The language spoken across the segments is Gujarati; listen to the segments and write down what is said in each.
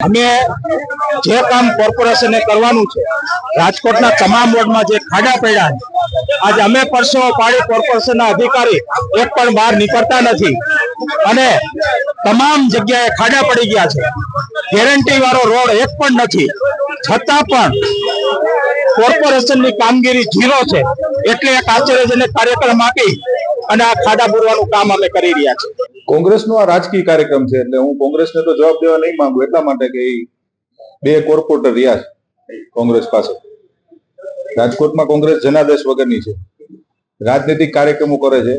અમે જે કામ કોર્પોરેશને કરવાનું છે, રાજકોટના તમામ વોર્ડમાં જે ખાડા પડ્યા છે, આજે અમે પરસો પાડી કોર્પોરેશનના અધિકારી એક પણ બહાર નીકળતા નથી. અને તમામ જગ્યાએ ખાડા પડી ગયા છે. ગેરંટી વાળો રોડ એક પણ નથી. છતાં પણ કોર્પોરેશનની કામગીરી ઝીરો છે. એટલે એક આશ્ચર્યજનક કાર્યક્રમ આપી અને આ ખાડા પૂરવાનું કામ અમે કરી રહ્યા છીએ. કોંગ્રેસનો આ રાજકીય કાર્યક્રમ છે એટલે હું કોંગ્રેસને તો જવાબ દેવા નહીં માંગુ એટલા માટે કે બે કોર્પોરેટર રહ્યા છે કોંગ્રેસ પાસે. રાજકોટમાં કોંગ્રેસ જનાદેશ વગરની છે. રાજનીતિક કાર્યક્રમો કરે છે.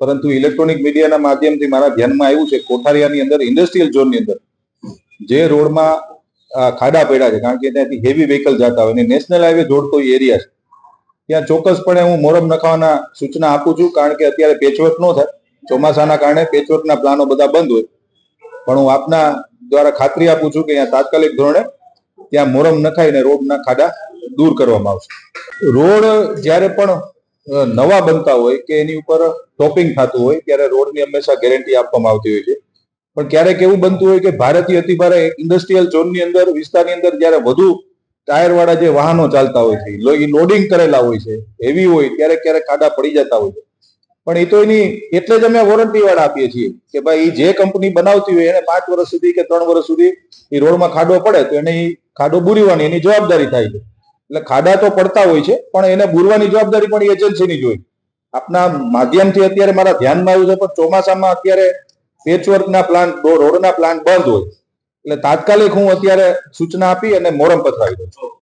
પરંતુ ઇલેક્ટ્રોનિક મીડિયાના માધ્યમથી મારા ધ્યાનમાં આવ્યું છે કોઠારિયાની અંદર, ઇન્ડસ્ટ્રીયલ ઝોનની અંદર, જે રોડમાં ખાડા પડ્યા છે. કારણ કે ત્યાંથી હેવી વ્હીકલ જતા હોય અને નેશનલ હાઈવે જોડતો એરિયા છે. ત્યાં ચોક્કસપણે હું મોરમ નખાવાના સૂચના આપું છું, કારણ કે અત્યારે પેચવર્ક ન થાય. ચોમાસાના કારણે પેચવર્કના પ્લાનો બધા બંધ હોય. પણ હું આપના દ્વારા ખાતરી આપું છું કે અહીંયા તાત્કાલિક ધોરણે ત્યાં મોરમ નખાઈને રોડના ખાડા દૂર કરવામાં આવશે. રોડ જ્યારે પણ નવા બનતા હોય કે એની ઉપર ટોપિંગ થતું હોય, ત્યારે રોડની હંમેશા ગેરંટી આપવામાં આવતી હોય છે. પણ ક્યારેક એવું બનતું હોય કે ભારતીય અતિભારે ઇન્ડસ્ટ્રીયલ ઝોનની અંદર, વિસ્તારની અંદર જ્યારે વધુ ટાયર વાળા જે વાહનો ચાલતા હોય છે લોડિંગ કરેલા હોય છે હેવી હોય, ક્યારેક ક્યારેક ખાડા પડી જતા હોય છે. પણ એ તો એની, એટલે જ અમે વોરંટી વાળા આપીએ છીએ કે ભાઈ જે કંપની બનાવતી હોય એને પાંચ વર્ષ સુધી કે ત્રણ વર્ષ સુધી એ રોડમાં ખાડો પડે તો એને ખાડો બુરીવાની, એની જવાબદારી થાય છે. એટલે ખાડા તો પડતા હોય છે, પણ એને બુરવાની જવાબદારી પણ એજન્સીની જ હોય. આપના માધ્યમથી અત્યારે મારા ધ્યાનમાં આવ્યું છે, પણ ચોમાસામાં અત્યારે પેચવર્કના પ્લાન રોડના પ્લાન્ટ બંધ હોય. એટલે તાત્કાલિક હું અત્યારે સૂચના આપી અને મોરમ પથરાવી દઉં છું.